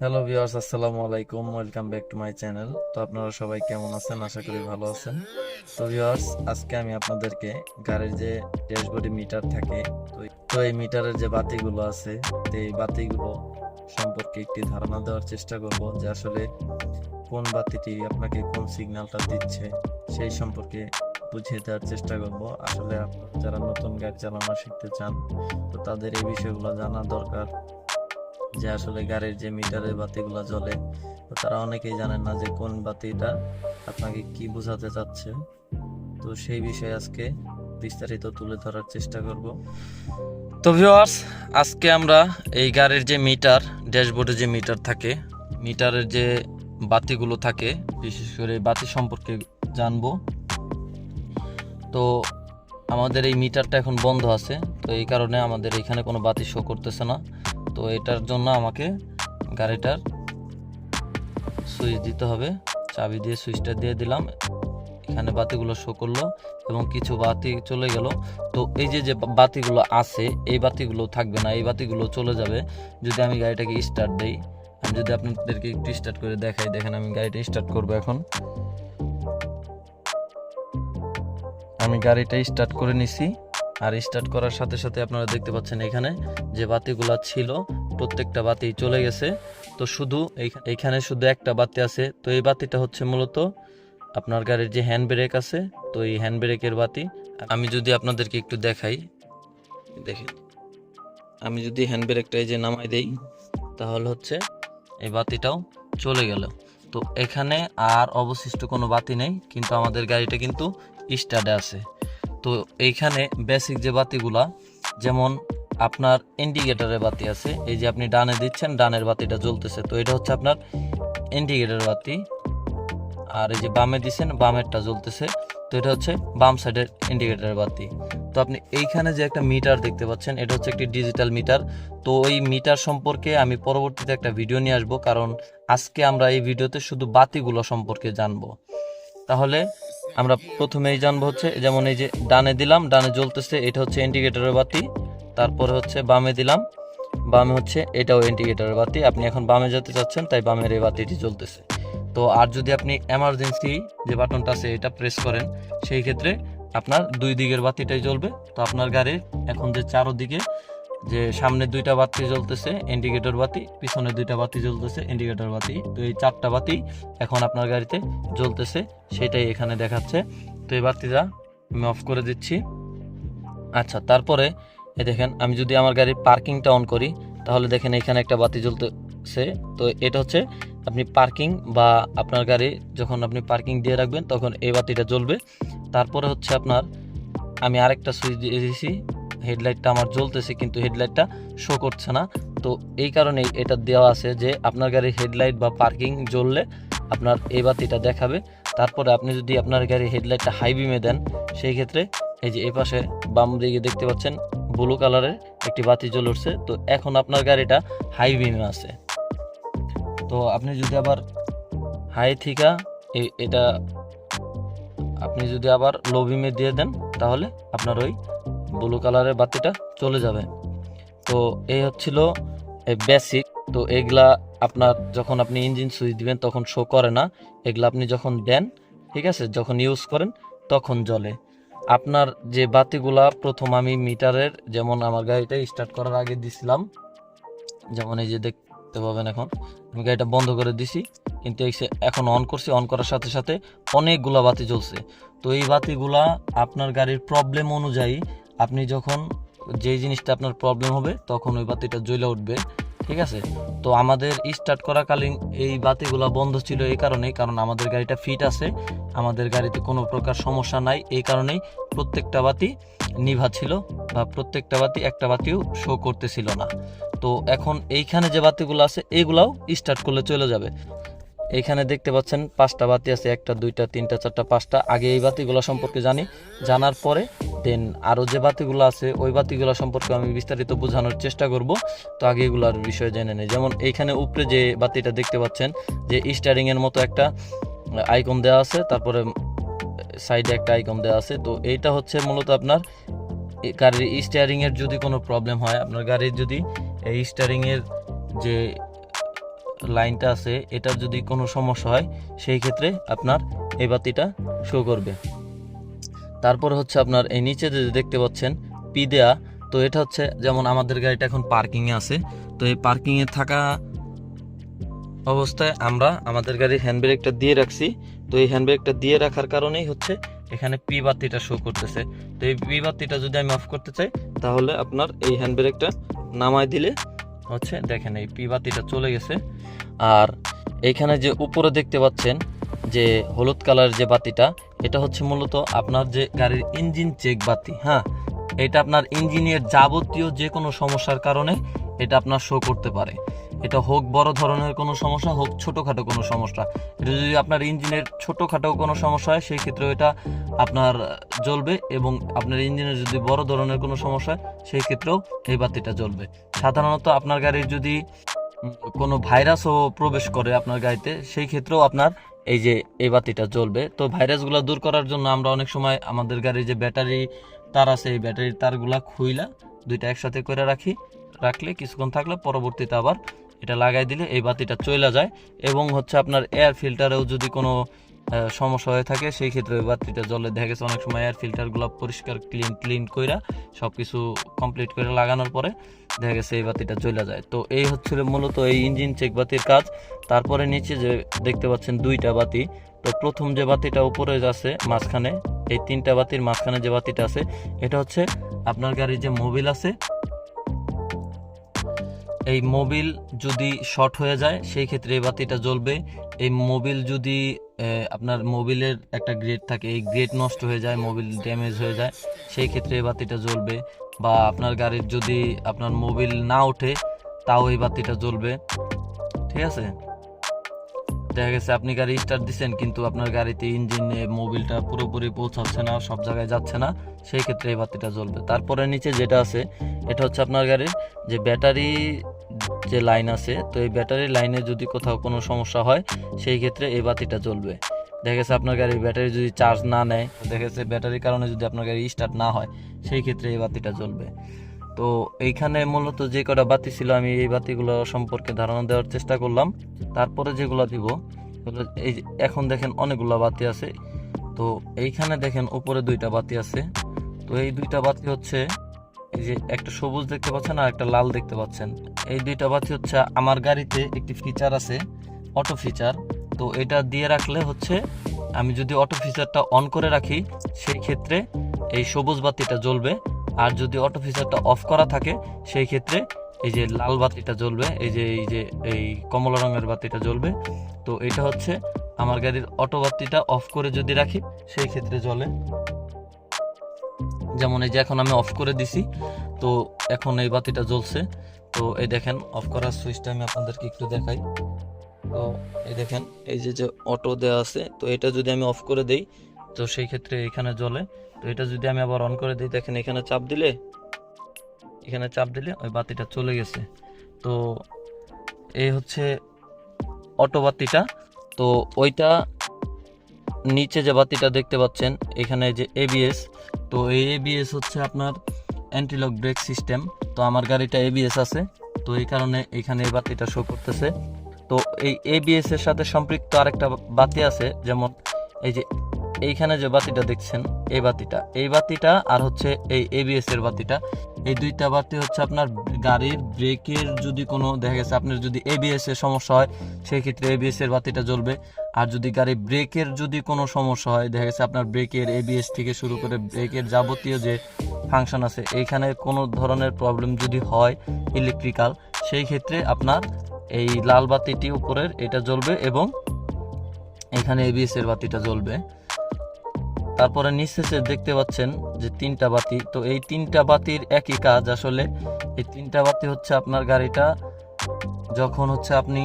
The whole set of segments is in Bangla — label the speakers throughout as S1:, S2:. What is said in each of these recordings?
S1: হ্যালো ভিউয়ার্স আসসালামু আলাইকুম welcome back to my channel তো আপনারা সবাই কেমন আছেন? আশা করি ভালো আছেন। তো ভিউয়ার্স আজকে আমি আপনাদেরকে গাড়ির যে ড্যাশবোর্ডে মিটার থাকে, তো এই- মিটারের যে বাতিগুলো আছে, তো এই বাতিগুলো সম্পর্কে একটি ধারণা দেওয়ার চেষ্টা করব যে আসলে কোন বাতিটি আপনাকে কোন সিগন্যালটা দিচ্ছে, সেই সম্পর্কে বুঝিয়ে দেওয়ার চেষ্টা করব। আসলে আপনারা যারা নতুন গাড়ি চালানো শিখতে চান, তো তাদের এই বিষয়গুলো জানা দরকার। যে আসলে গাড়ির যে মিটারের বাতিগুলো জ্বলে, তো তারা অনেকেই জানেন না যে কোন বাতিটা আপনাকে কি বোঝাতে চাচ্ছে। তো সেই বিষয়ে আজকে বিস্তারিত তুলে ধরার চেষ্টা করব। তো ভিউয়ার্স আজকে আমরা এই গাড়ির যে মিটার, ড্যাশবোর্ডে যে মিটার থাকে, মিটারের যে বাতিগুলো থাকে, বিশেষ করে বাতি সম্পর্কে জানব। তো আমাদের এই মিটারটা এখন বন্ধ আছে, তো এই কারণে আমাদের এখানে কোনো বাতি শো করতেছে না। তো এটার জন্য আমাকে গাড়িটার সুইচ দিতে হবে। চাবি দিয়ে সুইচটা দিয়ে দিলাম। এখানে বাতিগুলো শো করল এবং কিছু বাতি চলে গেল। তো এই যে যে বাতিগুলো আছে, এই বাতিগুলো থাকবে না, এই বাতিগুলো চলে যাবে। যদি আমি গাড়িটাকে স্টার্ট দেই, আমি যদি আপনাদেরকে একটু স্টার্ট করে দেখাই, দেখেন আমি গাড়িটা স্টার্ট করব এখন। আমি গাড়িটা স্টার্ট করে নিছি। আর স্টার্ট করার সাথে সাথে আপনারা দেখতে পাচ্ছেন এখানে যে বাতিগুলো ছিল, প্রত্যেকটা বাতি চলে গেছে। তো শুধু এইখানে শুধু একটা বাতি আছে। তো এই বাতিটা হচ্ছে মূলত আপনার গাড়ির যে হ্যান্ড ব্রেক আছে, তো এই হ্যান্ড ব্রেকের বাতি। আমি যদি আপনাদেরকে একটু দেখাই, দেখেন। আমি যদি হ্যান্ড ব্রেকটা এই যে নামাই দেই, তাহলে হচ্ছে এই বাতিটাও চলে গেল। তো এখানে আর অবশিষ্ট কোনো বাতি নেই, কিন্তু আমাদের গাড়িটা কিন্তু স্টার্টে আছে। তো এইখানে বেসিক যে বাতিগুলা, যেমন আপনার ইন্ডিকেটরের বাতি আছে, এই যে আপনি ডানে দিচ্ছেন, ডানের বাতিটা জ্বলতেছে, তো এটা হচ্ছে আপনার ইন্ডিকেটর বাতি। আর এই যে বামে দিচ্ছেন, বামেরটা জ্বলতেছে, তো এটা হচ্ছে বাম সাইডের ইন্ডিকেটরের বাতি। তো আপনি এইখানে যে একটা মিটার দেখতে পাচ্ছেন, এটা হচ্ছে একটি ডিজিটাল মিটার তো ওই মিটার সম্পর্কে আমি পরবর্তীতে একটা ভিডিও নিয়ে আসব, কারণ আজকে আমরা এই ভিডিওতে শুধু বাতিগুলো সম্পর্কে জানব। তাহলে আমরা প্রথমেই জানব হচ্ছে, যেমন এই যে ডানে দিলাম, ডানে জ্বলতেছে, এটা হচ্ছে ইন্ডিকেটরের বাতি, তারপরে হচ্ছে বামে দিলাম। বামে হচ্ছে এটাও ইন্ডিকেটরের বাতি, আপনি এখন বামে যেতে চাচ্ছেন, তাই বামের এই বাতিটি জ্বলতেছে। তো আর যদি আপনি এমার্জেন্সি যে বাটনটা আছে, এটা প্রেস করেন, সেই ক্ষেত্রে আপনার দুই দিকের বাতিটাই জ্বলবে। তো আপনার গাড়ির এখন যে চারোদিকে যে সামনে দুইটা বাতি জ্বলতেছে ইন্ডিকেটর বাতি, পিছনে দুইটা বাতি জ্বলতেছে ইন্ডিকেটর বাতি। তো এই চারটা বাতি এখন আপনার গাড়িতে জ্বলতেছে, সেটাই এখানে দেখাচ্ছে। তো এই বাতিটা আমি অফ করে দিচ্ছি। আচ্ছা তারপরে এ দেখেন, আমি যদি আমার গাড়ির পার্কিংটা অন করি, তাহলে দেখেন এখানে একটা বাতি জ্বলতেছে। তো এটা হচ্ছে আপনি পার্কিং বা আপনার গাড়ি যখন আপনি পার্কিং দিয়ে রাখবেন, তখন এই বাতিটা জ্বলবে। তারপরে হচ্ছে আপনার, আমি আরেকটা সুইচ দিয়ে দিয়েছি হেডলাইটটা আমার জ্বলতেছে, কিন্তু হেডলাইটটা শো করছে না। তো এই কারণেই এটা দেওয়া আছে যে, আপনার গাড়ির হেডলাইট বা পার্কিং জ্বললে আপনার এই বাতিটা দেখাবে। তারপরে আপনি যদি আপনার গাড়ির হেডলাইটটা হাই বিমে দেন, সেই ক্ষেত্রে এই যে এই পাশে বাম দিকে দেখতে পাচ্ছেন ব্লু কালারের একটি বাতি জ্বলে উঠছে। তো এখন আপনার গাড়িটা হাই বিমে আছে। তো আপনি যদি আবার হাই থিকা, এ- এটা আপনি যদি আবার লো বিমে দিয়ে দেন, তাহলে আপনার ওই ব্লু কালারের বাতিটা চলে যাবে। তো এই হচ্ছিল বেসিক তো এগুলা আপনার যখন আপনি ইঞ্জিন সুইচ দিবেন, তখন শো করে না। এগুলা আপনি যখন দেন, ঠিক আছে? যখন ইউজ করেন, তখন জ্বলে। আপনার যে বাতিগুলা প্রথম আমি মিটারের যেমন আমার গাড়িটা স্টার্ট করার আগে দিছিলাম, যেমন এই যে দেখতে পাবেন এখন, আমি গাড়িটা বন্ধ করে দিছি, কিন্তু এখন অন করছি অন করার সাথে সাথে অনেকগুলা বাতি জ্বলছে। তো এই বাতিগুলা আপনার গাড়ির প্রবলেম অনুযায়ী আপনি যখন যেই জিনিসটা আপনার প্রবলেম হবে, তখন ওই বাতিটা জ্বলে উঠবে, ঠিক আছে? তো আমাদের স্টার্ট করাকালীন এই বাতিগুলো বন্ধ ছিল এই কারণেই, কারণ আমাদের গাড়িটা ফিট আছে, আমাদের গাড়িতে কোনো প্রকার সমস্যা নাই, এই কারণেই প্রত্যেকটা বাতি নিভা ছিল বা প্রত্যেকটা বাতি একটা বাতিও শো করতেছিল না। তো এখন এইখানে যে বাতিগুলো আছে এইগুলাও স্টার্ট করলে চলে যাবে। এইখানে দেখতে পাচ্ছেন পাঁচটা বাতি আছে, একটা, দুইটা, তিনটা, চারটা, পাঁচটা। আগে এই বাতিগুলো সম্পর্কে জানি, জানার পরে, দেন আরও যে বাতিগুলো আছে, ওই বাতিগুলো সম্পর্কে আমি বিস্তারিত বোঝানোর চেষ্টা করব। তো আগে এগুলোর বিষয়ে জেনে নিই। যেমন এইখানে উপরে যে বাতিটা দেখতে পাচ্ছেন, যে স্টারিং এর মতো একটা আইকন দেওয়া আছে, তারপরে সাইডে একটা আইকন দেওয়া আছে। তো এইটা হচ্ছে মূলত আপনার গাড়ির স্টিয়ারিং এর যদি কোনো প্রবলেম হয়, আপনার গাড়ির যদি এই স্টিয়ারিং এর যে লাইনটা আছে, এটার যদি কোনো সমস্যা হয়, সেই ক্ষেত্রে আপনার এই বাতিটা শো করবে। তারপর হচ্ছে আপনার এই নিচে যে দেখতে পাচ্ছেন, পি দেয়া, তো এটা হচ্ছে যেমন আমাদের গাড়িটা এখন পার্কিংয়ে আছে, তো এই পার্কিংয়ে থাকা অবস্থায় আমরা আমাদের গাড়ির হ্যান্ড ব্রেকটা দিয়ে রাখছি। তো এই হ্যান্ড ব্রেকটা দিয়ে রাখার কারণেই হচ্ছে এখানে পি বাতিটা শো করতেছে। তো এই পি বাতিটা যদি আমি অফ করতে চাই, তাহলে আপনার এই হ্যান্ড ব্রেকটা নামায় দিলে হচ্ছে, দেখেন এই পি বাতিটা চলে গেছে। আর এইখানে যে উপরে দেখতে পাচ্ছেন যে হলুদ কালার যে বাতিটা, এটা হচ্ছে মূলত আপনার যে গাড়ির ইঞ্জিন চেক বাতি হ্যাঁ? এটা আপনার ইঞ্জিনের যাবতীয় যে কোনো সমস্যার কারণে এটা আপনার শো করতে পারে। এটা হোক বড় ধরনের কোনো সমস্যা, হোক ছোটোখাটো কোনো সমস্যা। এটা যদি আপনার ইঞ্জিনের ছোটোখাটো কোনো সমস্যা হয়, সেই ক্ষেত্রে এটা আপনার জ্বলবে এবং আপনার ইঞ্জিনের যদি বড় ধরনের কোনো সমস্যা সেই ক্ষেত্রেও এই বাতিটা জ্বলবে। সাধারণত আপনার গাড়ির যদি কোনো ভাইরাসও প্রবেশ করে আপনার গাড়িতে, সেই ক্ষেত্রেও আপনার এই যে এই বাতিটা জ্বলবে। তো ভাইরাসগুলো দূর করার জন্য আমরা অনেক সময় আমাদের গাড়ির যে ব্যাটারি তার আছে, এই ব্যাটারির তারগুলা খুইলা দুইটা একসাথে করে রাখি। রাখলে, কিছুক্ষণ থাকলে পরবর্তীতে আবার এটা লাগাই দিলে এই বাতিটা চলে যায় এবং হচ্ছে আপনার এয়ার ফিল্টারেও যদি কোনো সমস্যা হয়ে থাকে, সেই ক্ষেত্রে ওই বাতিটা জলে দেখা গেছে অনেক সময় এয়ার ফিল্টারগুলো পরিষ্কার ক্লিন ক্লিন কইরা সব কিছু কমপ্লিট করে লাগানোর পরে দেখা গেছে এই বাতিটা চলে যায়। তো এই হচ্ছিল মূলত এই ইঞ্জিন চেক বাতির কাজ। তারপরে নিচে যে দেখতে পাচ্ছেন দুইটা বাতি। তো প্রথম যে বাতিটা উপরে আছে মাঝখানে, এই তিনটা বাতির মাঝখানে যে বাতিটা আছে, এটা হচ্ছে আপনার গাড়ির যে মোবিল আছে এই মোবিল যদি শর্ট হয়ে যায়, সেই ক্ষেত্রে এই বাতিটা জ্বলবে। এই মোবিল যদি আপনার মোবিলের একটা গ্রেড থাকে, এই গ্রেড নষ্ট হয়ে যায়, মোবিল ড্যামেজ হয়ে যায়, সেই ক্ষেত্রে এই বাতিটা জ্বলবে। বা আপনার গাড়ির যদি আপনার মোবিল না ওঠে, তাও এই বাতিটা জ্বলবে। ঠিক আছে? দেখা গেছে আপনি গাড়ি স্টার্ট দিচ্ছেন কিন্তু আপনার গাড়িতে ইঞ্জিনে মোবিলটা পুরোপুরি পৌঁছাচ্ছে না, সব জায়গায় যাচ্ছে না, সেই ক্ষেত্রে এই বাতিটা জ্বলবে। তারপরে নিচে যেটা আছে, এটা হচ্ছে আপনার গাড়ির যে ব্যাটারি যে লাইন আছে, তো এই ব্যাটারি লাইনে যদি কোথাও কোনো সমস্যা হয়, সেই ক্ষেত্রে এই বাতিটা জ্বলবে। দেখা গেছে আপনার গাড়ির ব্যাটারি যদি চার্জ না নেয়, দেখা গেছে ব্যাটারির কারণে যদি আপনার গাড়ি স্টার্ট না হয়, সেই ক্ষেত্রে এই বাতিটা জ্বলবে। তো এইখানে মূলত যে কটা বাতি ছিল, আমি এই বাতিগুলো সম্পর্কে ধারণা দেওয়ার চেষ্টা করলাম। তারপরে যেগুলো দিব এই এখন দেখেন অনেকগুলো বাতি আছে। তো এইখানে দেখেন উপরে দুইটা বাতি আছে। তো এই দুইটা বাতি হচ্ছে এই যে একটা সবুজ দেখতে পাচ্ছেন আর একটা লাল দেখতে পাচ্ছেন। এই দুইটা বাতি হচ্ছে আমার গাড়িতে একটি ফিচার আছে অটো ফিচার তো এটা দিয়ে রাখলে হচ্ছে আমি যদি অটো ফিচারটা অন করে রাখি, সেই ক্ষেত্রে এই সবুজ বাতিটা জ্বলবে। আর যদি অটো ফিচারটা অফ করা থাকে, সেই ক্ষেত্রে এই যে লাল বাতিটা জ্বলবে, এই যে এই যে, এই কমলা রঙের বাতিটা জ্বলবে। তো এটা হচ্ছে আমার গাড়ির অটো বাতিটা অফ করে যদি রাখি, সেই ক্ষেত্রে জ্বলে। যেমন এই যে এখন আমি অফ করে দিছি, তো এখন এই বাতিটা জ্বলছে। তো এই দেখেন অফ করার সুইচটা আমি আপনাদেরকে একটু দেখাই। তো এই দেখেন, এই যে যে অটো দেওয়া আছে, তো এটা যদি আমি অফ করে দেই, তো সেই ক্ষেত্রে এখানে জ্বলে। তো এটা যদি আমি আবার অন করে দিই, দেখেন এখানে চাপ দিলে, এখানে চাপ দিলে ওই বাতিটা চলে গেছে। তো এই হচ্ছে অটো বাতিটা। তো ওইটা নিচে যে বাতিটা দেখতে পাচ্ছেন, এখানে যে এবিএস তো এই এবিএস হচ্ছে আপনার অ্যান্টিলক ব্রেক সিস্টেম তো আমার গাড়িটা এবিএস আছে। তো এই কারণে এখানে এই বাতিটা শো করতেছে। তো এই এবিএস এর সাথে সম্পৃক্ত আরেকটা বাতি আছে, যেমন এই যে এইখানে যে বাতিটা দেখছেন, এই বাতিটা। এই বাতিটা আর হচ্ছে এই এবিএস এর বাতিটা। এই দুইটা বাতি হচ্ছে আপনার গাড়ির ব্রেকের যদি কোনো দেখা গেছে, আপনার যদি এবিএস এর সমস্যা হয় সেই ক্ষেত্রে এবিএস এর বাতিটা জ্বলবে। আর যদি গাড়ির ব্রেকের যদি কোনো সমস্যা হয়, দেখা গেছে আপনার ব্রেকের এবিএস থেকে শুরু করে ব্রেকের যাবতীয় যে ফাংশন আছে, এইখানে কোনো ধরনের প্রবলেম যদি হয় ইলেকট্রিক্যাল সেই ক্ষেত্রে আপনার এই লাল বাতিটি উপরের এটা জ্বলবে এবং এখানে এবিএস এর বাতিটা জ্বলবে। তারপরে যে দেখতে পাচ্ছেন যে তিনটা বাতি, তো এই তিনটা বাতির একই কাজ আসলে। এই তিনটা বাতি হচ্ছে আপনার গাড়িটা যখন হচ্ছে আপনি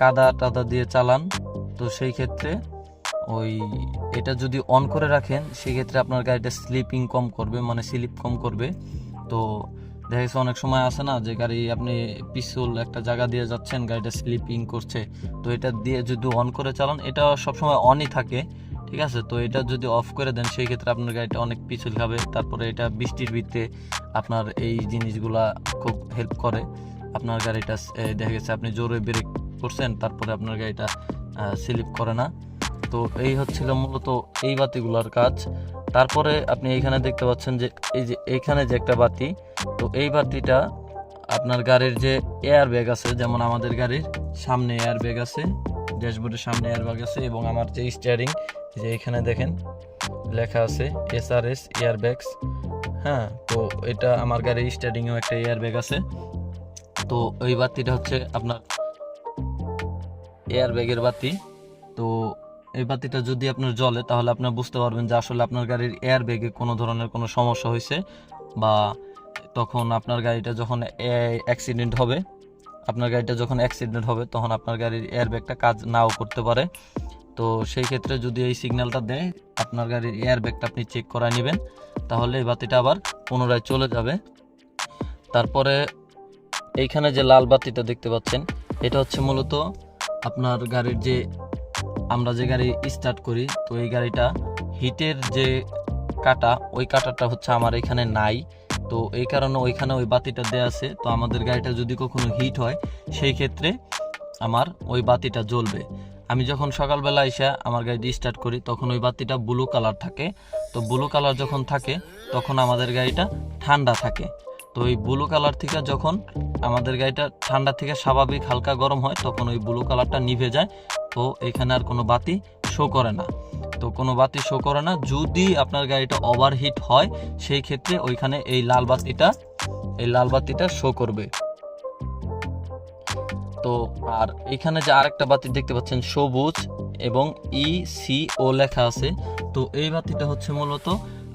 S1: কাদা টাদা দিয়ে চালান, তো সেই ক্ষেত্রে ওই এটা যদি অন করে রাখেন সেক্ষেত্রে আপনার গাড়িটা স্লিপিং কম করবে মানে স্লিপ কম করবে। তো দেখা গেছে অনেক সময় আসে না যে গাড়ি আপনি পিছল একটা জায়গা দিয়ে যাচ্ছেন, গাড়িটা স্লিপিং করছে। তো এটা দিয়ে যদি অন করে চালান, এটা সবসময় অনই থাকে। ঠিক আছে? তো এটা যদি অফ করে দেন, সেই ক্ষেত্রে আপনার গাড়িটা অনেক পিছল খাবে। তারপরে এটা বৃষ্টির ভিতরে আপনার এই জিনিসগুলা খুব হেল্প করে। আপনার গাড়িটা দেখা গেছে আপনি জোরে ব্রেক করছেন, তারপরে আপনার গাড়িটা স্লিপ করে না। তো এই হচ্ছিল মূলত এই বাতিগুলোর কাজ। তারপরে আপনি এইখানে দেখতে পাচ্ছেন যে, এই যে এইখানে যে একটা বাতি, তো এই বাতিটা আপনার গাড়ির যে এয়ার ব্যাগ আছে, যেমন আমাদের গাড়ির সামনে এয়ার ব্যাগ আছে, ড্যাশবোর্ডের সামনে এয়ার ব্যাগ আছে এবং আমার যে স্টিয়ারিং যে এখানে দেখেন, লেখা আছে এসআরএস এয়ার ব্যাগস হ্যাঁ তো এটা আমার গাড়ির স্টিয়ারিংয়েও একটা এয়ার ব্যাগ আছে। তো ওই বাতিটা হচ্ছে আপনার এয়ার ব্যাগের বাতি। তো এই বাতিটা যদি আপনার জ্বলে, তাহলে আপনার বুঝতে পারবেন যে আসলে আপনার গাড়ির এয়ার ব্যাগে কোনো ধরনের কোনো সমস্যা হয়েছে বা তখন আপনার গাড়িটা যখন অ্যাক্সিডেন্ট হবে, আপনার গাড়িটা যখন অ্যাক্সিডেন্ট হবে, তখন আপনার গাড়ির এয়ার ব্যাগটা কাজ নাও করতে পারে। তো সেই ক্ষেত্রে যদি এই সিগন্যালটা দেয়, আপনার গাড়ির এয়ার ব্যাগটা আপনি চেক করায় নেবেন, তাহলে এই বাতিটা আবার পুনরায় চলে যাবে। তারপরে এইখানে যে লাল বাতিটা দেখতে পাচ্ছেন, এটা হচ্ছে মূলত আপনার গাড়ির যে, আমরা যে গাড়ি স্টার্ট করি, তো এই গাড়িটা হিটের যে কাটা, ওই কাটাটা হচ্ছে আমার এখানে নাই। তো এই কারণে ওইখানে ওই বাতিটা দেয়া আছে। তো আমাদের গাড়িটা যদি কখনো হিট হয়, সেই ক্ষেত্রে আমার ওই বাতিটা জ্বলবে। আমি যখন সকালবেলা এসে আমার গাড়িটি স্টার্ট করি, তখন ওই বাতিটা ব্লু কালার থাকে। তো ব্লু কালার যখন থাকে, তখন আমাদের গাড়িটা ঠান্ডা থাকে। তো ওই ব্লু কালার থেকে যখন আমাদের গাড়িটা ঠান্ডা থেকে স্বাভাবিক হালকা গরম হয়, তখন ওই ব্লু কালারটা নিভে যায়। তো এখানে আর কোনো বাতি শো করে না। তো কোনো বাতি শো করে না। যদি আপনার গাড়িটা ওভারহিট হয়, সেই ক্ষেত্রে ওইখানে এই লাল বাতিটা, এই লাল বাতিটা শো করবে। তো আর এখানে যে আরেকটা বাতি দেখতে পাচ্ছেন, সবুজ এবং ই সি ও লেখা আছে। তো এই বাতিটা হচ্ছে মূলত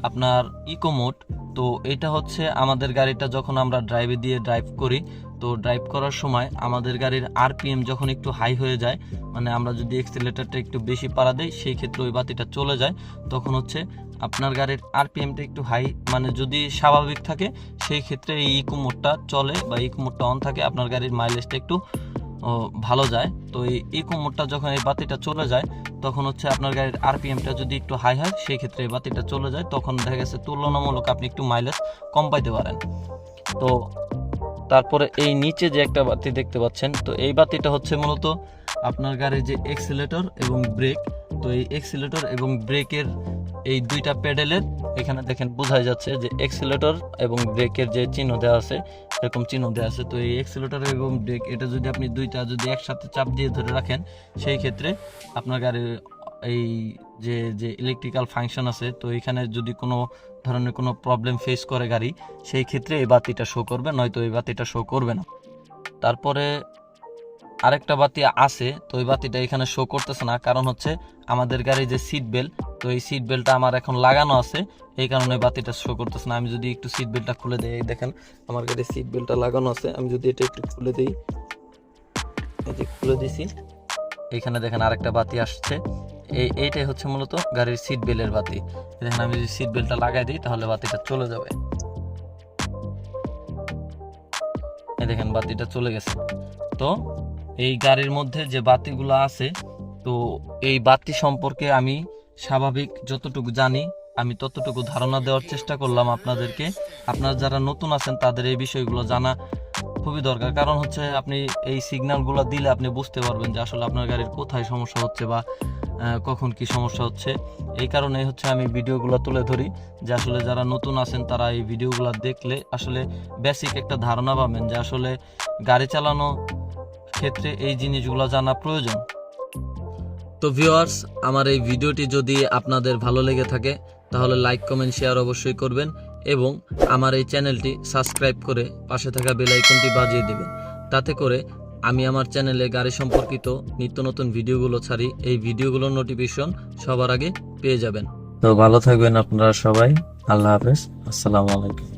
S1: আপনার ইকোমোড তো এটা হচ্ছে আমাদের গাড়িটা যখন আমরা ড্রাইভে দিয়ে ড্রাইভ করি, তো ড্রাইভ করার সময় আমাদের গাড়ির আরপিএম যখন একটু হাই হয়ে যায় মানে আমরা যদি এক্সেলেটারটা একটু বেশি পাড়া দেই, সেই ক্ষেত্রে ওই বাতিটা চলে যায়। তখন হচ্ছে আপনার গাড়ির আরপিএমটা একটু হাই মানে যদি স্বাভাবিক থাকে, সেই ক্ষেত্রে এই ইকো মোডটা চলে বা ইকো মোডটা অন থাকে, আপনার গাড়ির মাইলেজটা একটু ভালো যায়। তো এই ইকো মোডটা যখন এই বাতিটা চলে যায়, তখন হচ্ছে আপনার গাড়ির আরপিএমটা যদি একটু হাই হয় সেই ক্ষেত্রে এই বাতিটা চলে যায়। তখন দেখা গেছে তুলনামূলক আপনি একটু মাইলেজ কম পাইতে পারেন। তো তারপরে এই নিচে যে একটা বাতি দেখতে পাচ্ছেন, তো এই বাতিটা হচ্ছে মূলত আপনার গাড়ির যে এক্সিলেটর এবং ব্রেক তো এই এক্সিলেটর এবং ব্রেকের এই দুইটা প্যাডেলের এখানে দেখেন বোঝাই যাচ্ছে যে এক্সিলেটর এবং ব্রেকের যে চিহ্ন দেওয়া আছে এরকম চিহ্ন দেওয়া আছে, তো এই এক্সিলেটর এবং ব্রেক এটা যদি আপনি দুইটা যদি একসাথে চাপ দিয়ে ধরে রাখেন, সেই ক্ষেত্রে আপনার গাড়ির এই যে যে ইলেকট্রিক্যাল ফাংশন আছে, তো এখানে যদি কোনো ধরনের কোনো প্রবলেম ফেস করে গাড়ি, সেই ক্ষেত্রে এই বাতিটা শো করবে, নয়তো এই বাতিটা শো করবে না। তারপরে আরেকটা বাতি আছে, তো এই বাতিটা এখানে শো করতেছে না, কারণ হচ্ছে আমাদের গাড়ির যে সিট বেল্ট তো এই সিট বেল্টটা আমার এখন লাগানো আছে। এই কারণে বাতিটা শো করতেছে না। আমি যদি একটু সিট বেল্টটা খুলে দিই দেখেন, আমার গাড়ির সিট বেল্টটা লাগানো আছে। আমি যদি এটা একটু খুলে দিই, এই যে খুলে দিছি। এখানে দেখেন আরেকটা বাতি আসছে। এই, এইটাই হচ্ছে মূলত গাড়ির সিট বেল্টের বাতি। দেখেন, আমি যদি সিট বেল্টটা লাগাই দিই, তাহলে বাতিটা চলে যাবে। এই দেখেন, বাতিটা চলে গেছে। তো এই গাড়ির মধ্যে যে বাতিগুলো আছে, তো এই বাতি সম্পর্কে আমি স্বাভাবিক যতটুকু জানি, আমি ততটুকু ধারণা দেওয়ার চেষ্টা করলাম আপনাদেরকে। আপনারা যারা নতুন আছেন, তাদের এই বিষয়গুলো জানা খুবই দরকার। কারণ হচ্ছে, আপনি এই সিগন্যালগুলো দিলে আপনি বুঝতে পারবেন যে আসলে আপনার গাড়ির কোথায় সমস্যা হচ্ছে বা কখন কি সমস্যা হচ্ছে। এই কারণে হচ্ছে আমি ভিডিওগুলো তুলে ধরি যে আসলে যারা নতুন আছেন, তারা এই ভিডিওগুলো দেখলে আসলে বেসিক একটা ধারণা পাবেন যে আসলে গাড়ি চালানো ক্ষেত্রে এই জিনিসগুলো জানা প্রয়োজন। তো ভিউয়ার্স, আমার এই ভিডিওটি যদি আপনাদের ভালো লেগে থাকে, তাহলে লাইক, কমেন্ট, শেয়ার অবশ্যই করবেন এবং আমার এই চ্যানেলটি সাবস্ক্রাইব করে পাশে থাকা বেল আইকনটি বাজিয়ে দিবেন। তাতে করে আমি আমার চ্যানেলে গাড়ি সম্পর্কিত নিত্য নতুন ভিডিওগুলো ছাড়ি, এই ভিডিওগুলোর নোটিফিকেশন সবার আগে পেয়ে যাবেন। তো ভালো থাকবেন আপনারা সবাই। আল্লাহ হাফেজ। আসসালামু আলাইকুম।